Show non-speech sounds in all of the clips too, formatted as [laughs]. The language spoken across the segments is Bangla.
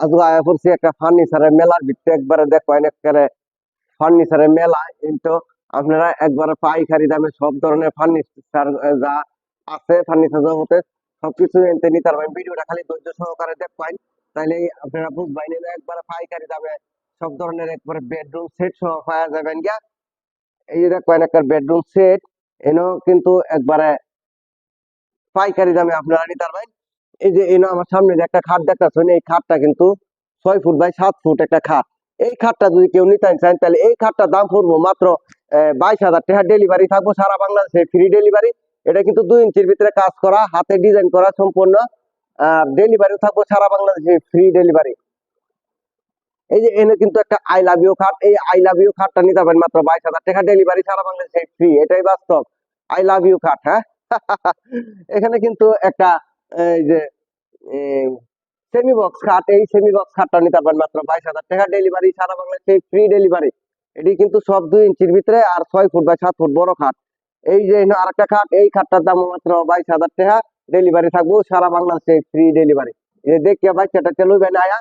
আজকে আয়া পড়ছি একটা ফার্নিচারের মেলার ভিতরে একবারে দেখো একবারে ফার্নিচারের মেলা। কিন্তু আপনারা একবারে পাইকারি দামে সব ধরনের ফার্নিচার যা আছে ফার্নিচার জগতে সবকিছু এনতে নিতে পারবেন। ভিডিওটা খালি ধৈর্য সহকারে দেখবেন। তাইলে আপনারা বুঝবেন না একবারে পাইকারি দামে সব ধরনের একবারে বেডরুম সেট সহ পাওয়া যাবেন গিয়া। এই যে দেখবেন একটা বেডরুম সেট এনো কিন্তু একবারে পাইকারি দামে আপনারা নিতে পারবেন। এই যে এনো আমার সামনে যে একটা খাট দেখতেছেন এই খাটটা কিন্তু ছয় ফুট বাই সাত ফুট একটা খাট। এই খাটটা যদি কেউ নিতে চান তাহলে এই খাটটার দাম পড়ব মাত্র বাইশ হাজার টাকা ডেলিভারি থাকব সারা বাংলাদেশে ফ্রি ডেলিভারি এটা কিন্তু দুই ইঞ্চির ভিতরে কাজ করা, হাতে ডিজাইন করা সম্পূর্ণ ডেলিভারি থাকব সারা বাংলাদেশে ফ্রি ডেলিভারি এই যে এনে কিন্তু একটা আই লাভ ইউ খাট, এই আই লাভ ইউ খাটটা নিতে পারেন মাত্র বাইশ হাজার টাকা ডেলিভারি সারা বাংলাদেশে ফ্রি এটাই বাস্তব। আই লাভ ইউ খাট হ্যাঁ? [laughs] এখানে কিন্তু একটা, এই যে সেমি বক্স খাট এই সেমি বক্স খাটটা নিতে মাত্র বাইশ হাজার টাকা ডেলিভারি সারা বাংলাদেশে ফ্রি ডেলিভারি এটি কিন্তু সব দুই ইঞ্চির ভিতরে আর ছয় ফুট বাই সাত ফুট বড় খাট এই যে একটা খাট এই খাটটার দাম মাত্র বাইশ হাজার টাকা। ডেলিভারি থাকব, সারা বাংলাদেশে ফ্রি ডেলিভারি চালুবেন আয়া?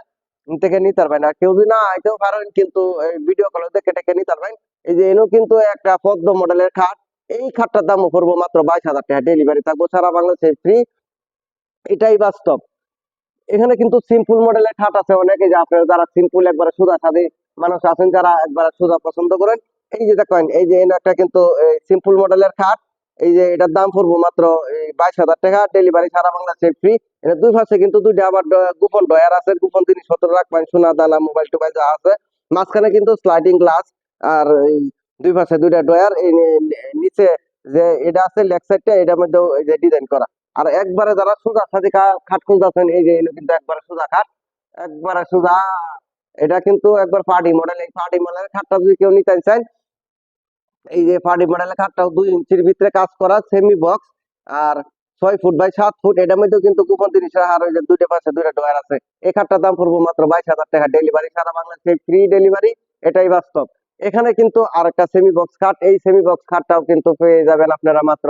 থেকে নিতে পারবেন। আর কেউ না আইতেও পারেন, কিন্তু ভিডিও কলে দেখে টেকে নিতে পারবেন। এই যে এনো কিন্তু একটা পদ্ম মডেলের খাট এই খাটটার দাম পড়ব মাত্র বাইশ হাজার টাকা। ডেলিভারি থাকব সারা বাংলাদেশে ফ্রি এটাই বাস্তব। এখানে কিন্তু সিম্পল মডেলের খাট আছে অনেকে, যে আপনারা যারা সিম্পল একবারে সুদা সাদী মানুষ আছেন, যারা একবারে সুদা পছন্দ করেন, এই যে দেখেন, এই যে একটা কিন্তু সিম্পল মডেলের খাট, এই যে এটার দাম পড়ব মাত্র বাইশ হাজার টাকা ডেলিভারি সারা বাংলাদেশে ফ্রি এটা দুই পাশে কিন্তু দুইটা আবার গোপন ডয়ার আছে, গোপন জিনিসপত্র রাখবেন, সোনা, দানা মোবাইল টোবাইল যা আছে। মাঝখানে কিন্তু স্লাইডিং গ্লাস আর দুই পাশে দুইটা ডয়ার এই নিচে যে এটা আছে লেগ সাইডটা এটার মধ্যে এই যে ডিজাইন করা। আর একবারে যারা সোজা সাথে খাট খুঁজতেছেন এই যে কিন্তু একবারে সোজা খাট, একবারে সোজা। এটা কিন্তু একবার পার্টি মডেল, এই পার্টি মডেলের খাটটা যদি কেউ নিতে চান, এই যে পার্টি মডেলের খাটটাও দুই ইঞ্চির ভিতরে কাজ করা সেমি বক্স আর ছয় ফুট বাই সাত ফুট, এটার মধ্যেও কিন্তু গোপন জিনিস আর ওই যে দুইটা পাশে দুইটা ডয়ার আছে। এই খাটটার দাম পড়ব মাত্র বাইশ হাজার টাকা। ডেলিভারি সারা বাংলাদেশে ফ্রি ডেলিভারি এটাই বাস্তব। এখানে কিন্তু আর একটা সেমি বক্স খাট, এই সেমি বক্স খাটটাও কিন্তু পেয়ে যাবেন আপনারা মাত্র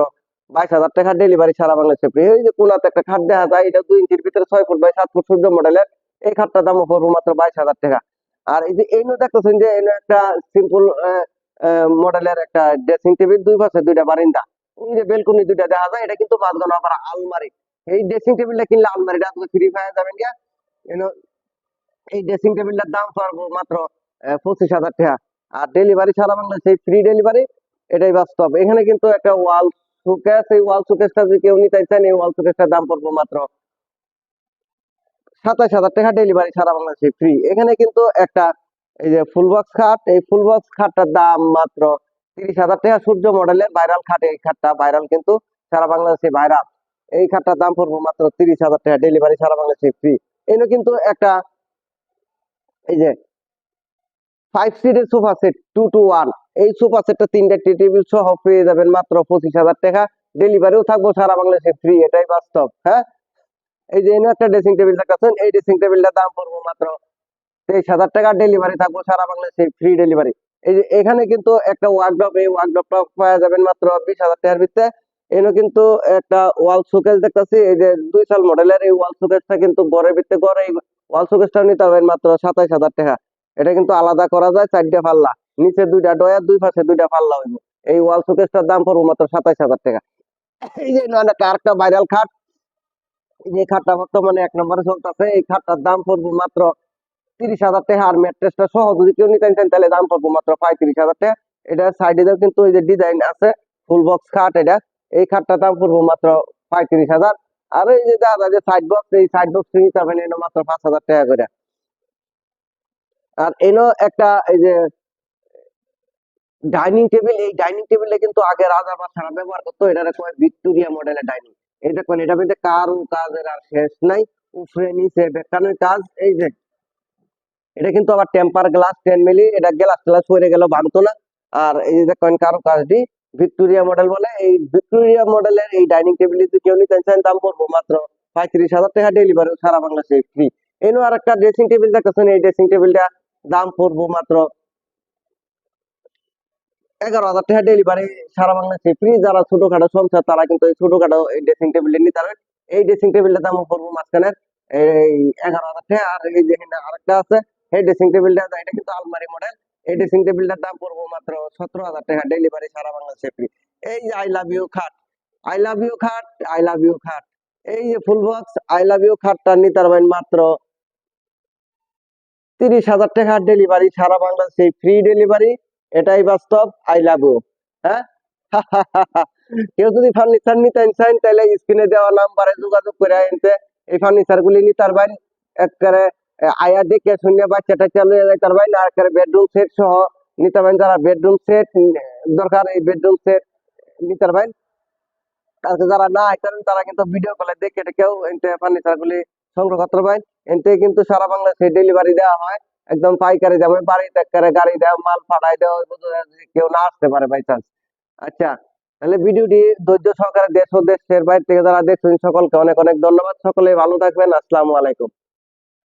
বাইশ হাজার টাকা ডেলিভারি সারা বাংলাদেশে ফ্রি এই যে কোনাতে একটা খাট দেখা যায়, এটা দুই ইঞ্চির ভিতরে ছয় ফুট বাই সাত ফুট সূর্য মডেলের। এই খাটটার দাম পড়ব মাত্র বাইশ হাজার টাকা। আর এই যে এই নো দেখতেছেন যে এনে একটা সিম্পল মডেলের একটা ড্রেসিং টেবিল দুই পাশে দুইটা বারিন্দা। ওই যে বেলকনি দুইটা দেখা যায়, এটা কিন্তু মাঝখানে আবার আলমারি। এই ড্রেসিং টেবিলটা কিনলে আলমারিটা আপনি ফ্রি পাওয়া যাবেন গিয়া। এই ড্রেসিং টেবিলটার দাম পড়ব মাত্র পঁচিশ হাজার টাকা। আর ডেলিভারি সারা বাংলাদেশে ফ্রি ডেলিভারি এটাই বাস্তব। এখানে কিন্তু একটা ওয়াল শোকেস এই ওয়াল শোকেসটা যদি কেউ নিতে চান এই ওয়াল শোকেসটার দাম পড়ব মাত্র সাতাশ হাজার টাকা ডেলিভারি সারা বাংলাদেশে ফ্রি। এখানে কিন্তু একটা এই যে ফুল খাট, এই ফুল বক্স খাটটার দাম মাত্র তিরিশ হাজার টাকা সূর্য মডেলের ভাইরাল খাট, এই খাটটা ভাইরাল কিন্তু সারা বাংলাদেশে ভাইরাল। এই খাটটার দাম পড়ব মাত্র তিরিশ হাজার টাকা ডেলিভারি সারা বাংলাদেশে ফ্রি। এনে কিন্তু একটা এই যে ফাইভ সিটের sofa set two two one এই সোফা সেটটা তিনটা টি টেবিল সহ পেয়ে যাবেন মাত্র পঁচিশ হাজার টাকা। ডেলিভারিও থাকব সারা বাংলাদেশে ফ্রি এটাই বাস্তব হ্যাঁ? এই যে একটা ড্রেসিং টেবিল দেখাচ্ছেন, এই ড্রেসিং টেবিলটার দাম পড়ব মাত্র তেইশ হাজার টাকা। ডেলিভারি থাকব সারা বাংলাদেশে ফ্রি ডেলিভারি এই যে এখানে কিন্তু একটা ওয়ার্কড্রপ এই ওয়ার্কড্রপটা পাওয়া যাবেন মাত্র বিশ হাজার টাকার ভিতরে। এনে কিন্তু একটা ওয়াল শোকেস দেখতেছি, এই যে দুই সাল মডেলের এই ওয়াল শোকেসটা কিন্তু গড়ের ভিতরে গড়ে, এই ওয়াল শোকেসটা নিতে পারবেন মাত্র সাতাইশ হাজার টাকা। এটা কিন্তু আলাদা করা যায়, চারটা পাল্লা। নিচে দুইটা ডয়ার দুই পাশে দুইটা পাল্লা হইব। এই ওয়াল শোকেসটার দাম পড়ব মাত্র সাতাইশ হাজার টাকা। এই যে আরেকটা ভাইরাল খাট। এই যে খাটটা বর্তমানে এক নম্বরে চলতেছে, এই খাটটার দাম পড়ব মাত্র তিরিশ হাজার টাকা আর ম্যাট্রেসটা সহ যদি কেউ নিতে চান, তাহলে দাম পড়ব মাত্র পঁয়ত্রিশ হাজার টাকা। এটা সাইডে কিন্তু এই যে ডিজাইন আছে ফুল বক্স খাট এটা। এই খাটটার দাম পড়ব মাত্র পঁয়ত্রিশ হাজার। আর এই যে দাদা, যে সাইড বক্স এই সাইড বক্স নিতে পারবেন এনে মাত্র পাঁচ হাজার টাকা করে। আর এনো একটা, এই যে ডাইনিং টেবিল এই ডাইনিং টেবিলে কিন্তু আগে রাজা বাচ্চারা ব্যবহার করতো এটা কয় ভিক্টোরিয়া মডেলের ডাইনিং এটা কোন এটা মধ্যে কারু কাজের আর শেষ নাই উপরে নিচে বেকানোর কাজ, এই যে। এটা কিন্তু আবার টেম্পার গ্লাস টেন মিলি এটা গ্লাস গ্লাস পরে গেল ভাঙতো না। আর এই যে দেখেন কারও কাজটি ভিক্টোরিয়া মডেল বলে, এই ভিক্টোরিয়া মডেলের এই ডাইনিং টেবিল যদি কেউ নিতে চান, দাম পড়ব মাত্র পঁয়ত্রিশ হাজার টাকা ডেলিভারি সারা বাংলাদেশে ফ্রি এনো আর একটা ড্রেসিং টেবিল দেখতেছেন এই ড্রেসিং টেবিলটা দাম পড়ব মাত্র এগারো হাজার টাকা ডেলিভারি সারা বাংলাদেশে। ফ্রি যারা ছোটখাটো সংসার, তারা কিন্তু এই ছোটখাটো এই ড্রেসিং টেবিল নিতে পারবেন এই ড্রেসিং টেবিলটার দাম পড়ব মাঝখানে, এই এগারো হাজার টাকা। আর এই যে আরেকটা আছে, এই ড্রেসিং টেবিলটা এটা কিন্তু আলমারি মডেল এই ড্রেসিং টেবিলটার দাম পড়ব মাত্র সতেরো হাজার টাকা ডেলিভারি সারা বাংলাদেশে ফ্রি এই যে আই লাভ ইউ খাট আই লাভ ইউ খাট আই লাভ ইউ খাট এই যে full box I love you খাটটা নিতে পারবেন মাত্র তিরিশ হাজার টাকা ডেলিভারি সারা বাংলাদেশে ফ্রি ডেলিভারি এটাই বাস্তব আই লাভ ইউ হ্যাঁ? [laughs] কেউ যদি ফার্নিচার নিতে চান তাহলে স্ক্রিনে দেওয়া নাম্বারে যোগাযোগ করে আনতে। এই ফার্নিচার গুলি নিতে পারবেন একবারে আয়া দেখে শুনে বাচ্চাটা চালু যেতে পারবেন আর একবারে বেডরুম সেট সহ নিতে পারেন যারা বেডরুম সেট দরকার এই বেডরুম সেট নিতে পারবেন কালকে যারা না আইতেন তারা কিন্তু ভিডিও কলে দেখে কেউ এনতে ফার্নিচার গুলি সংগ্রহ করতে পারবেন এনতে কিন্তু সারা বাংলাদেশে ডেলিভারি দেওয়া হয়। একদম পাইকারি দামে বাড়িতে করে গাড়ি দেয় মাল পাঠাই দেওয়া কেউ না আসতে পারে বাই চান্স আচ্ছা তাহলে ভিডিওটি ধৈর্য সহকারে দেশ ও দেশের বাইরে থেকে যারা দেখছেন, সকলকে অনেক অনেক ধন্যবাদ। সকলে ভালো থাকবেন। আসসালামু আলাইকুম।